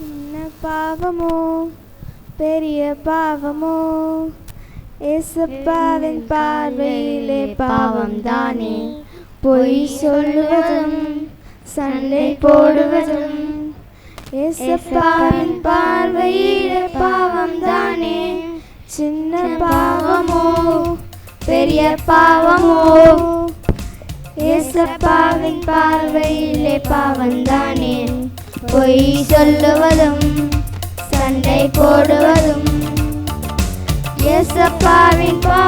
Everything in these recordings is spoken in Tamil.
சின்ன பாவமோ பெரிய பாவமோ ஏசப்பாவின் பார்வையிலே பாவம் தானே பொய் சொல்லுவதும் சண்டை போடுவதும் ஏசப்பாவின் பார்வையிலே பாவம் தானே சின்ன பாவமோ பெரிய பாவமோ ஏசப்பாவின் பார்வையிலே பாவம் தானே பொய் சொல்லுவதும் சண்டை போடுவதும் எஸ் அப்பாவின் பா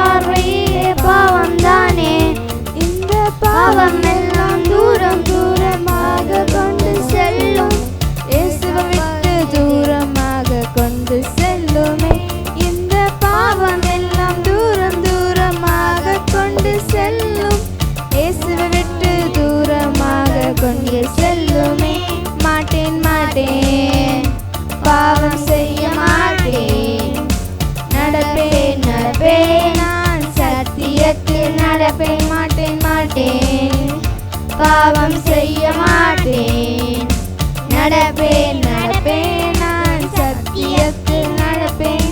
பாவம் செய்ய மாட்டேன் நடப்பேன் நடப்பேன் நான் சத்தியத்தில் நடப்பேன்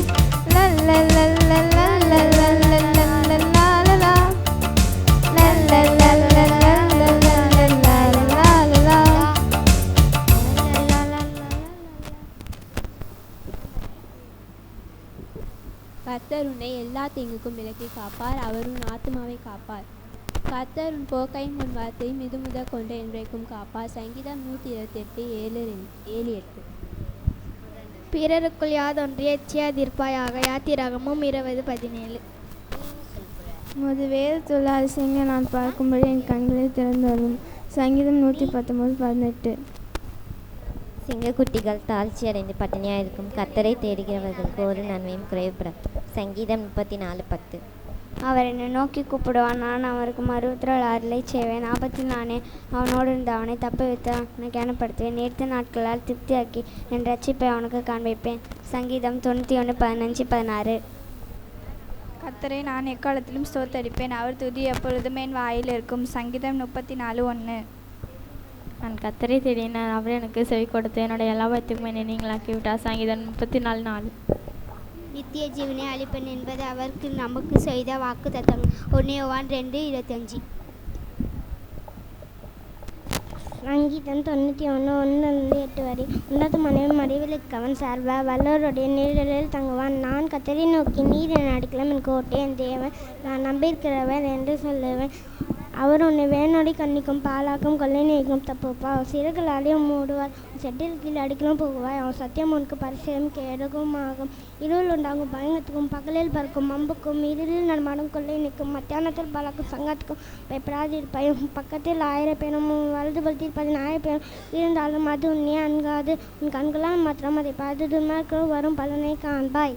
கர்த்தர் உன்னை எல்லா தீங்குக்கும் விலக்கி காப்பார் அவரும் உன் ஆத்மாவை காப்பார் கர்த்தர் உன் போக்கையும் உன் வார்த்தையும் இது முத கொண்டு என்றைக்கும் காப்பார் சங்கீதம் நூற்றி இருபத்தெட்டு ஏழு ரெண்டு ஏழு எட்டு. பிறருக்குள் யாதொன்று எச்சியாதிருப்பாயாக யாத்திராகமும் இருபது பதினேழு. முது வேதத்துள்ள அதிசயங்க நான் பார்க்கும்படி என் கண்களை திறந்தரும் சங்கீதம் நூற்றி பத்தொன்பது பதினெட்டு. சிங்கக்குட்டிகள் தாழ்ச்சி அடைந்து பட்டினியாக இருக்கும் கத்தரை தேடுகிறவர்களுக்கு ஒரு நன்மையும் குறைவுபடும் சங்கீதம் முப்பத்தி நாலு பத்து. அவர் என்னை நோக்கி கூப்பிடுவான். நான் அவருக்கு மறுபத்திரல் அருளை செய்வேன். ஆபத்தில் நானே அவனோடு இருந்து அவனை தப்ப வைத்து அவனை கனப்படுத்துவேன் நீர்த்த நாட்களால் திருப்தியாக்கி என் ரட்சிப்பை அவனுக்கு காண்பிப்பேன். சங்கீதம் தொண்ணூற்றி ஒன்று பதினஞ்சு பதினாறு. கத்தரை நான் எக்காலத்திலும் ஸ்தோத்தரிப்பேன். அவர் துதி எப்பொழுதும் என் வாயில் இருக்கும். சங்கீதம் முப்பத்தி நாலு ஒன்று நான் கத்தரை தேடினார் அவர் எனக்கு செவி கொடுத்து என்னுடைய எல்லாவற்றுக்கும் என்னை நீங்களாக்கி விட்டார் சங்கீதம் முப்பத்தி நாலு நாலு. நித்திய ஜீவனை அளிப்பேன் என்பது அவருக்கு நமக்கு செய்த வாக்கு தத்தம் ஒன்று ஒன் ரெண்டு இருபத்தஞ்சி. சங்கீதம் தொண்ணூற்றி ஒன்று ஒன்றுலேருந்து எட்டு வரை. உன்னத மனைவி மறைவிலுக்கவன் சார்பா? வல்லோருடைய நிழலில் தங்குவான். நான் கத்தரை நோக்கி நீர் என் அடிக்கலாம். என் கோட்டை என் தேவன். நான் நம்பியிருக்கிறவன் என்று சொல்லுவேன். அவர் உன்னை வேணொடி கண்ணிக்கும் பாலாக்கும் கொள்ளை நீக்கும் தப்புப்பா. அவன் சிறுகளாலையும் மூடுவார் செட்டில் கீழ் அடிக்கலாம் போகுவாய். அவன் சத்தியம் உனக்கு பரிசயம் கேடுகும் ஆகும் இருள் உண்டாகும் பயங்கத்துக்கும் பகலில் பறக்கும் அம்புக்கும் இருளில் நடமாடும் கொள்ளை நிற்கும் மத்தியானத்தில் பாலாக்கும் சங்கத்துக்கும் பயப்படாதிருப்பாய் உன் பக்கத்தில் ஆயிரம் பேரும் வலது பலத்தில் பதினாயிரம் பேரும் இருந்தாலும் அது உன்னை அணுகாது. உன் கண்களால் மாத்திரம் அதை பார்த்து துன்மார்க்கள் வரும் பலனை காண்பாய்.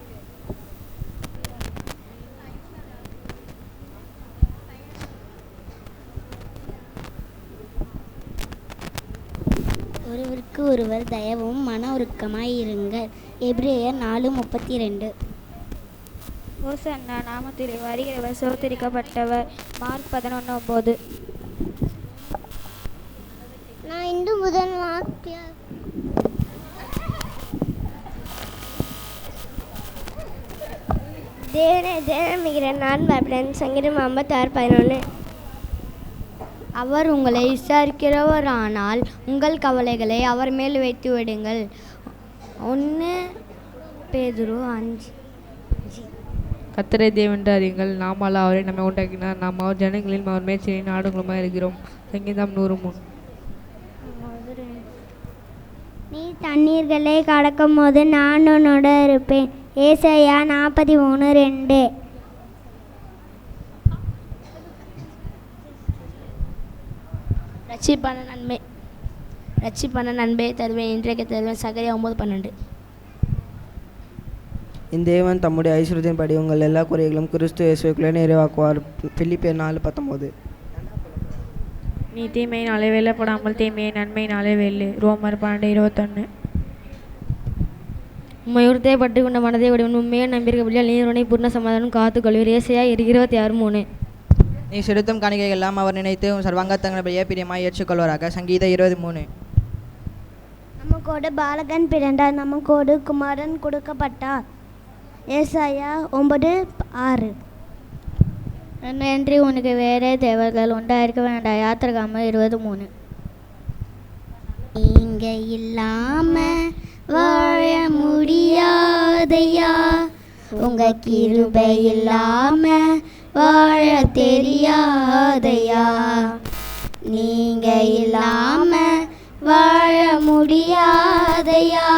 ஒருவருக்கு ஒருவர் தயவும் மன உருக்கமாய் இருங்கள் எப்ரேயர் நாலு முப்பத்தி ரெண்டு ஓசன்னா நாமத்தில் வருகிறவர் சோத்தரிக்கப்பட்டவர் மார்க் பதினொன்று ஒம்பது நான் இந்து முதல் வாக்கிய தேவனே தேவமிகிற நான் பயப்படன் சங்கீதம் ஐம்பத்தாறு பதினொன்று அவர் உங்களை விசாரிக்கிறவரானால் உங்கள் கவலைகளை அவர் மேல் வைத்து விடுங்கள். ஒன்று பேதுரு அஞ்சு. கத்தரை தேவென்று அறியுங்கள். நாமால் அவரை நம்மை உண்டாக்கினார். நாம் அவர் ஜனங்களில் அவர் மேய்ச்சலை நாடுகளுமாய் இருக்கிறோம். சங்கீதம் நூறு மூணு. நீ தண்ணீர்களை கடக்கும் போது நான் உன்னோட இருப்பேன். ஏசையா நாற்பத்தி மூணு ரெண்டு. ரட்சிப்பான நன்மை. ரட்சிப்பான நன்மையை தருவேன் இன்றைக்கு தருவேன் சகரியா ஒம்பது பன்னெண்டு. இந்த தேவன் தம்முடைய ஐஸ்வர்யத்தின்படி உங்கள் எல்லா குறைகளும் கிறிஸ்து இயேசுக்குள்ளே நிறைவாக்குவார். பிலிப்பியர் நாலு பத்தொம்போது. நீ தீமையினாலே வெல்லப்படாமல் தீமையை நன்மையினாலே வெல்லு. ரோமர் பன்னெண்டு இருபத்தொன்று உண்மை உறுதியை கொண்ட மனதை விடுவன் உண்மையை நம்பியிருக்கபடியால் நீருனை பூர்ண சமாதானம் காத்துக்கொள்வீர் ஏசையா இருபத்தி ஆறு மூணு. நீ செலுத்தும் காணிக்கைகள் எல்லாம் அவர் நினைத்து உன் சர்வாங்கத்தங்களபடியே பிரியமாய் ஏற்றுக்கொள்வாராக. சங்கீத இருபது மூணு நமக்கோடு பாலகன் பிறந்தார் நமக்கோடு குமாரன் கொடுக்கப்பட்டார். ஏசாயா ஒன்பது ஆறு. நன்றி உனக்கு வேறே தேவர்கள் உண்டாயிருக்க வேண்டாம். யாத்திரகாம இருபது மூணு நீங்க இல்லாம வாழ முடியாதையா? உங்க கிருபை இல்லாம வாழ தெரியாதையா நீங்க இல்லாம வாழ முடியாதையா?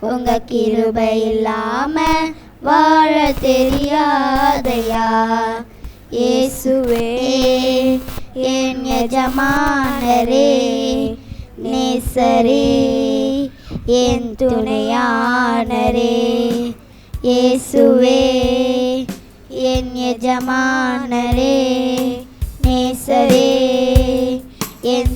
உங்க கிருபை இல்லாம வாழ தெரியாதையா? இயேசுவே என் எஜமானரே நேசரே என் துணையானரே இயேசுவே. என் எஜமானரே நேசரே என்